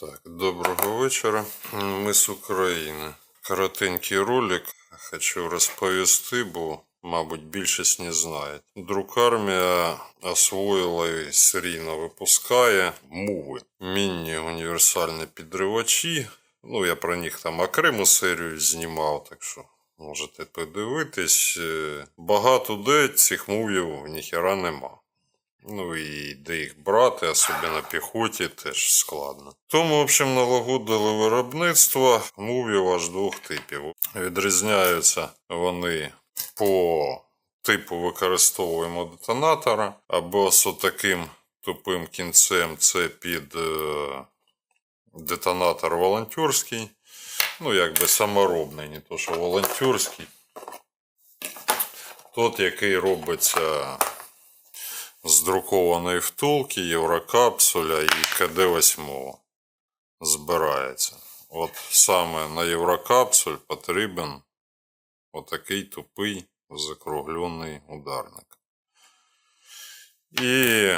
Так, доброго вечора. Ми з України. Коротенький ролик хочу розповісти, бо, мабуть, більшість не знає. Друкармія освоїла і серійно випускає мови. Міні універсальні підривачі. Ну, я про них там окрему серію знімав, так що можете подивитись. Е, Багато де цих мувів ніхера нема. Ну і де їх брати, особливо на піхоті, теж складно. Тому, в общем, налагодили виробництво мувів аж двох типів. Відрізняються вони по типу використовуємо детонатора, або з таким тупим кінцем це під е, детонатор волонтерський. Ну, якби саморобний, не то що волонтерський. Тот, який робиться з друкованої втулки, Єврокапсуля і КД-8 збирається. От саме на Єврокапсуль потрібен отакий тупий закруглений ударник. І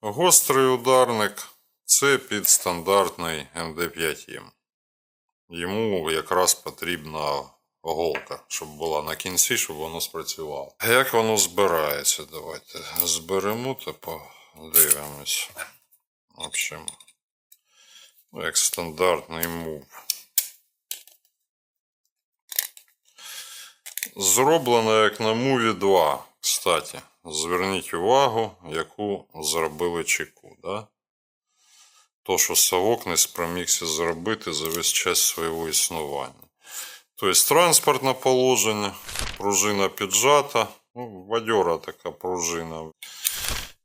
гострий ударник це під стандартний МД5М. Йому якраз потрібна голка, щоб була на кінці, щоб воно спрацювало. Як воно збирається? Давайте зберемо та подивимось. В общем, ну, як стандартний мув. Зроблено як на муві 2. Кстати, зверніть увагу, яку зробили чеку. Да? То, що совок не спромігся зробити за весь час свого існування. Тобто транспортне положення, пружина піджата, ну, бадьора така пружина.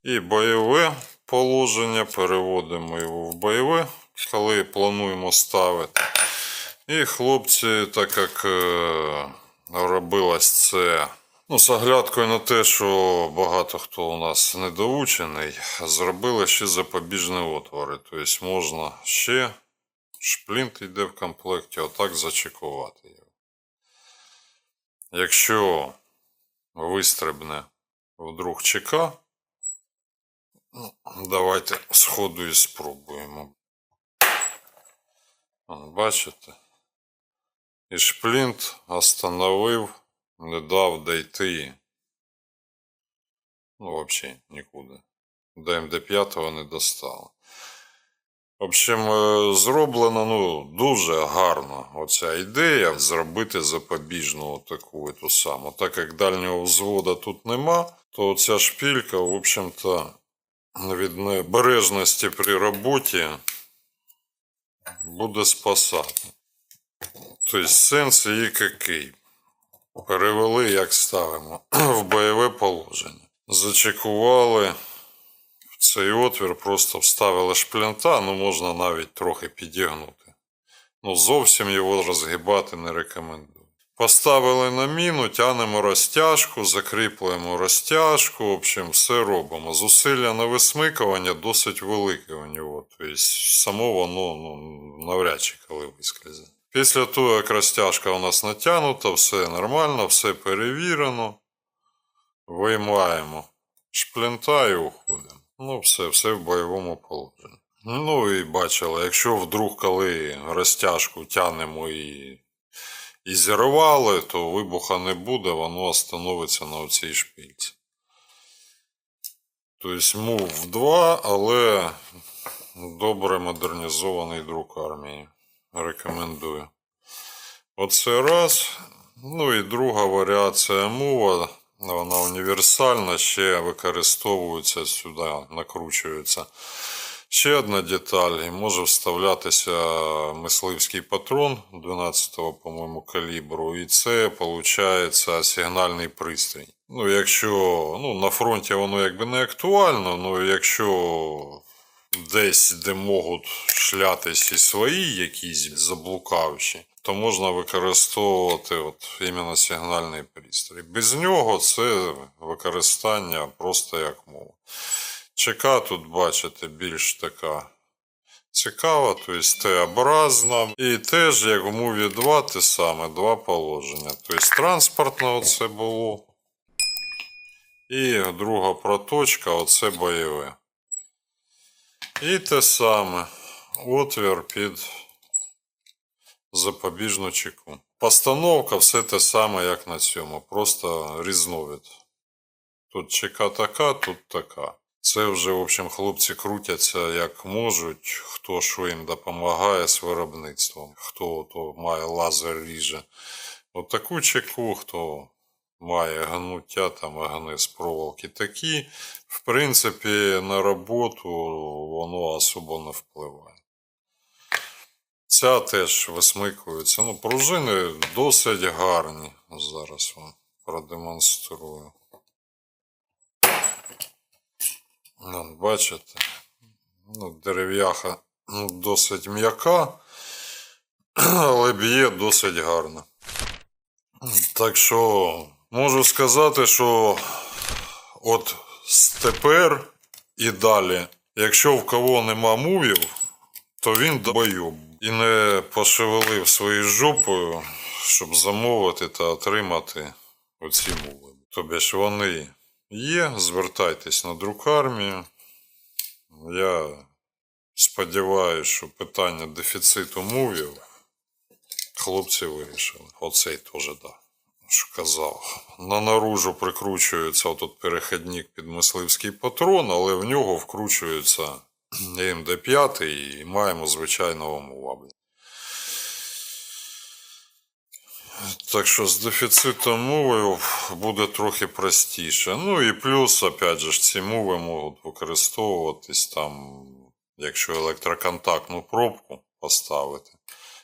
І бойове положення, переводимо його в бойове, коли плануємо ставити. І хлопці, так як е, робилось це ну, з оглядкою на те, що багато хто у нас недоучений, зробили ще запобіжні отвори. Тобто можна ще шплінт йде в комплекті, отак зачекувати. Якщо вистрибне вдруг ЧК, давайте сходу і спробуємо. Бачите? І шплінт остановив, не дав дійти. Ну, взагалі нікуди. До МД5 не достало. В общем, е, зроблено ну, дуже гарно оця ідея зробити запобіжну таку ту саму. Так як дальнього взводу тут нема, то ця шпілька, в общем-то, від небережності при роботі буде спасати. Тобто сенс її який? Перевели, як ставимо, в бойове положення. Зачекували цей отвір, просто вставили шплінта, ну можна навіть трохи підігнути. Ну, зовсім його розгибати не рекомендую. Поставили на міну, тянемо розтяжку, закріплюємо розтяжку, в общем, все робимо. Зусилля на висмикування досить велике у нього. Тобто само воно ну, навряд чи коли вискользне. Після того, як розтяжка у нас натягнута, все нормально, все перевірено. Виймаємо шплінта і уходимо. Ну, все, все в бойовому положенні. Ну і бачили, якщо вдруг, коли розтяжку тянемо і, і зірвали, то вибуха не буде, воно остановиться на цій шпильці. Тобто мув 2, але добре модернізований друк армії. Рекомендую. Оце раз. Ну і друга варіація мова. Вона універсальна, ще використовується сюди, накручується. Ще одна деталь, і може вставлятися мисливський патрон 12-го, по-моєму, калібру, і це виходить сигнальний пристрій. Ну, якщо ну, на фронті воно якби не актуально, ну якщо десь, де можуть шлятись і свої якісь заблукавші, то можна використовувати от іменно сигнальний пристрій. Без нього це використання просто як мова. ЧК тут, бачите, більш така цікава, тобто Т-образна. І теж, як в мові 2, те саме, два положення. Тобто транспортне оце було. І друга проточка, оце бойове. І те саме. Отвір під запобіжну чеку. Постановка все те саме, як на цьому. Просто різновид. Тут чека така, тут така. Це вже, в общем, хлопці крутяться як можуть, хто що їм допомагає з виробництвом, хто то має лазер ріже. От таку чеку, хто має гнуття там гни з проволоки такі, в принципі, на роботу воно особо не впливає. Ця теж висмикується. Ну, пружини досить гарні. Зараз вам продемонструю. Ну, бачите? Ну, дерев'яха ну, досить м'яка, але б'є досить гарно. Так що можу сказати, що от тепер і далі, якщо в кого нема мувів, то він долбойоб. І не пошевелив своєю жопою, щоб замовити та отримати оці муви. Тобі ж вони є, звертайтесь на друкармію. Я сподіваюся, що питання дефіциту мувів хлопці вирішили. Оцей теж так. Да. Що казав. На наружу прикручується отут перехідник під мисливський патрон, але в нього вкручується МД5 і маємо звичайного мува. Так що з дефіцитом мови буде трохи простіше. Ну і плюс, опять же, ці мови можуть використовуватись там, якщо електроконтактну пробку поставити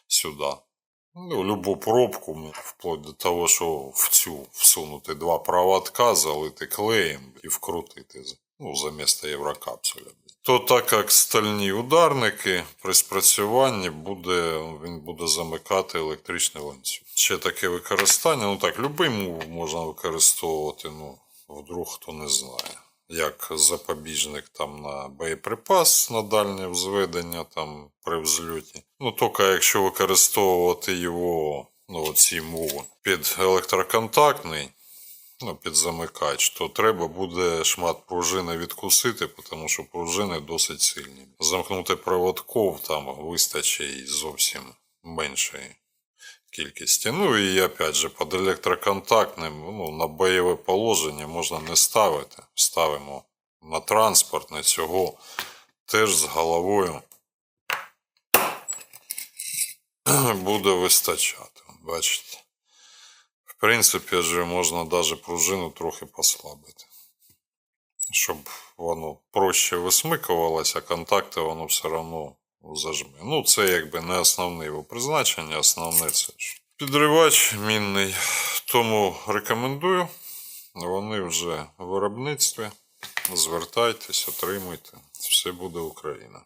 сюди. Ну, любу пробку, вплоть до того, що в цю всунути два проводка, залити клеєм і вкрутити ну, замісто єврокапсуля. То так як стальні ударники при спрацюванні буде, він буде замикати електричний ланцюг. Ще таке використання, ну так, любий мув можна використовувати, ну, вдруг хто не знає. Як запобіжник там на боєприпас на дальнє взведення там при взльоті. Ну, тільки якщо використовувати його, ну, оці мови під електроконтактний, ну, під замикач, то треба буде шмат пружини відкусити, тому що пружини досить сильні. Замкнути проводков там вистачить зовсім меншої кількості. Ну і опять же, під електроконтактним ну, на бойове положення можна не ставити. Ставимо на транспорт, на цього теж з головою буде вистачати. Бачите? В принципі, же можна навіть пружину трохи послабити. Щоб воно проще висмикувалося, а контакти воно все одно зажме. Ну, це якби не основне його призначення, основне це ж підривач мінний. Тому рекомендую. Вони вже в виробництві. Звертайтесь, отримуйте. Все буде Україна.